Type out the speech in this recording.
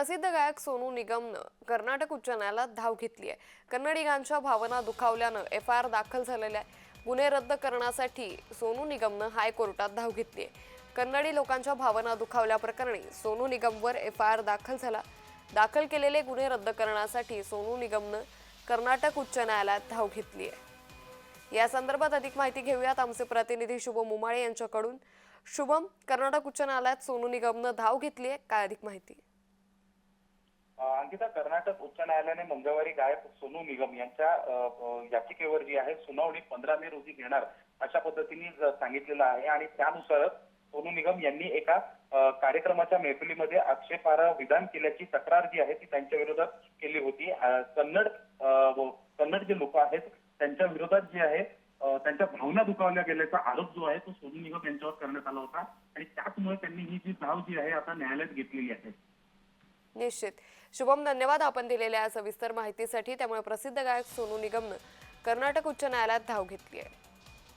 प्रसिद्ध गायक सोनू निगमनं कर्नाटक उच्च न्यायालयात धाव घेतली आहे. कन्नडिगांच्या भावना दुखावल्यानं एफ आय आर दाखल झालेल्या आहे. गुन्हे रद्द करण्यासाठी सोनू निगमनं हायकोर्टात धाव घेतली आहे. कन्नडी लोकांच्या भावना दुखावल्याप्रकरणी सोनू निगमवर एफ आय आर दाखल झाला. दाखल केलेले गुन्हे रद्द करण्यासाठी सोनू निगमनं कर्नाटक उच्च न्यायालयात धाव घेतली आहे. या संदर्भात अधिक माहिती घेऊयात. आमचे प्रतिनिधी शुभम उमाळे यांच्याकडून. शुभम कर्नाटक उच्च न्यायालयात सोनू निगमनं धाव घेतली आहे. काय अधिक माहिती? अंकिता कर्नाटक उच्च न्यायालयाने मंगळवारी गायक सोनू निगम यांच्या याचिकेवर जी आहे सुनावणी पंधरा मे रोजी घेणार अशा पद्धतीने सांगितलेलं आहे. आणि त्यानुसारच सोनू निगम यांनी एका कार्यक्रमाच्या मैफिलीमध्ये आक्षेपार्ह विधान केल्याची तक्रार जी आहे ती त्यांच्या विरोधात केली होती. कन्नड कन्नड जे लोक आहेत त्यांच्या विरोधात जे आहे त्यांच्या भावना दुखावल्या गेल्याचा आरोप जो आहे तो सोनू निगम यांच्यावर करण्यात आला होता. आणि त्याचमुळे त्यांनी ही जी धाव जी आहे आता न्यायालयात घेतलेली आहे. निश्चित. शुभम धन्यवाद. आपण दिलेल्या सविस्तर माहितीसाठी त्यामुळे प्रसिद्ध गायक सोनू निगमनं कर्नाटक उच्च न्यायालयात धाव घेतली आहे.